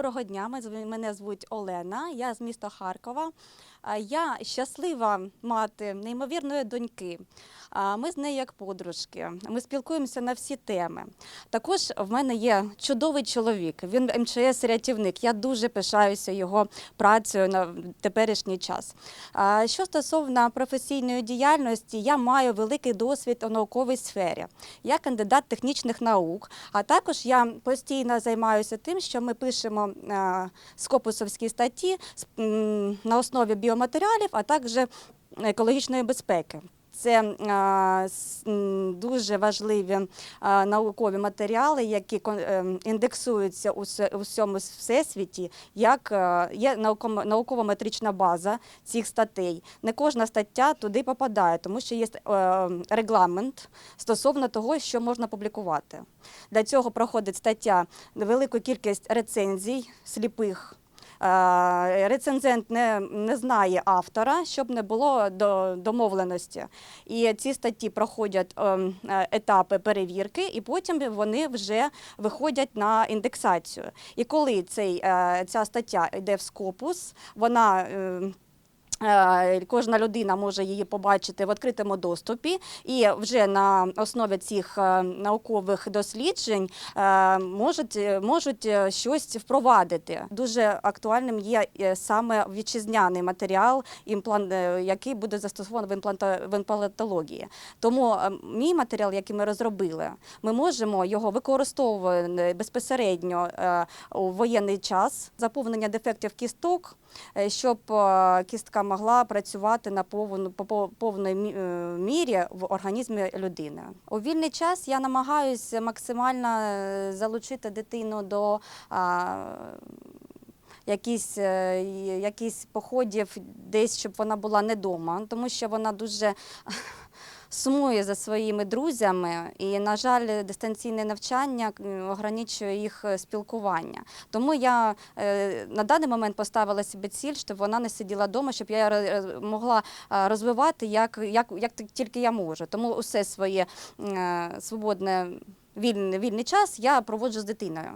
Доброго дня, мене зв- мене звуть Олена, я з міста Харкова. Я щаслива мати неймовірної доньки. Ми з нею як подружки. Ми спілкуємося на всі теми. Також в мене є чудовий чоловік. Він МЧС-рятівник. Я дуже пишаюся його працею на теперішній час. Що стосовно професійної діяльності, я маю великий досвід у науковій сфері. Я кандидат технічних наук, а також я постійно займаюся тим, що ми пишемо е, скопусовські статті на основі біоматеріалів, а також екологічної безпеки. Це дуже важливі наукові матеріали, які е, індексуються у всьому всесвіті, як е, є науково- науково-метрична база цих статей. Не кожна стаття туди попадає, тому що є е, регламент стосовно того, що можна публікувати. Для цього проходить стаття велику кількість рецензій сліпих. Е, Рецензент не, не знає автора, щоб не було до, домовленості. І ці статті проходять ем, е, етапи перевірки, і потім вони вже виходять на індексацію. І коли цей, е, ця стаття йде в скопус, вона. Е, Кожна людина може її побачити в відкритому доступі, і вже на основі цих е, наукових досліджень е, можуть, можуть щось впровадити. Дуже актуальним є саме вітчизняний матеріал, імплант, який буде застосований в, імплантології. Тому мій матеріал, який ми розробили, ми можемо його використовувати безпосередньо у воєнний час, заповнення дефектів кісток, щоб е, кістка могла працювати на повну по по- повної е, мірі в організмі людини. У вільний час я намагаюся максимально е, залучити дитину до якісь, е, якісь походів десь, щоб вона була не вдома, тому що вона дуже сумує за своїми друзями, і, на жаль, дистанційне навчання ограничує їх е, спілкування. Тому я е, на даний момент поставила собі ціль, щоб вона не сиділа вдома, щоб я могла розвивати як, як, як тільки я можу. Тому усе своє е, свободне вільний, вільний час я проводжу з дитиною.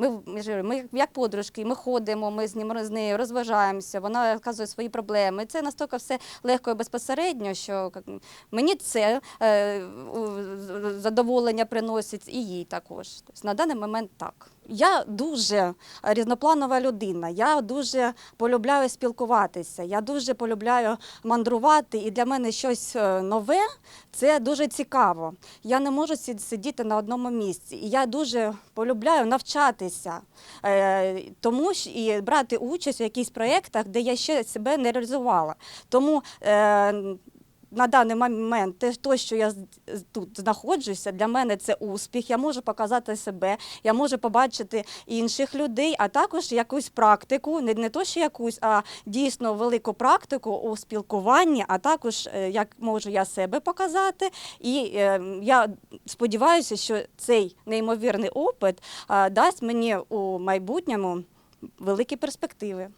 Ми, ми, як подружки, ми ходимо, ми з ним з нею розважаємося, вона розказує свої проблеми. Це настільки все легко і безпосередньо, що мені це е, задоволення приносить і їй також. Тобто, на даний момент так. Я дуже різнопланова людина. Я дуже полюбляю спілкуватися. Я дуже полюбляю мандрувати. І для мене щось е, нове це дуже цікаво. Я не можу сидіти на одному місці. І я дуже полюбляю навчатися, е, тому і брати участь у якихось проєктах, де я ще себе не реалізувала. Тому е, на даний момент те, то, що я тут знаходжуся, для мене це успіх. Я можу показати себе, я можу побачити інших людей, а також якусь практику, не, не то, що якусь, а дійсно велику практику у спілкуванні, а також е, як можу я себе показати. І е, я сподіваюся, що цей неймовірний опит е, дасть мені у майбутньому великі перспективи.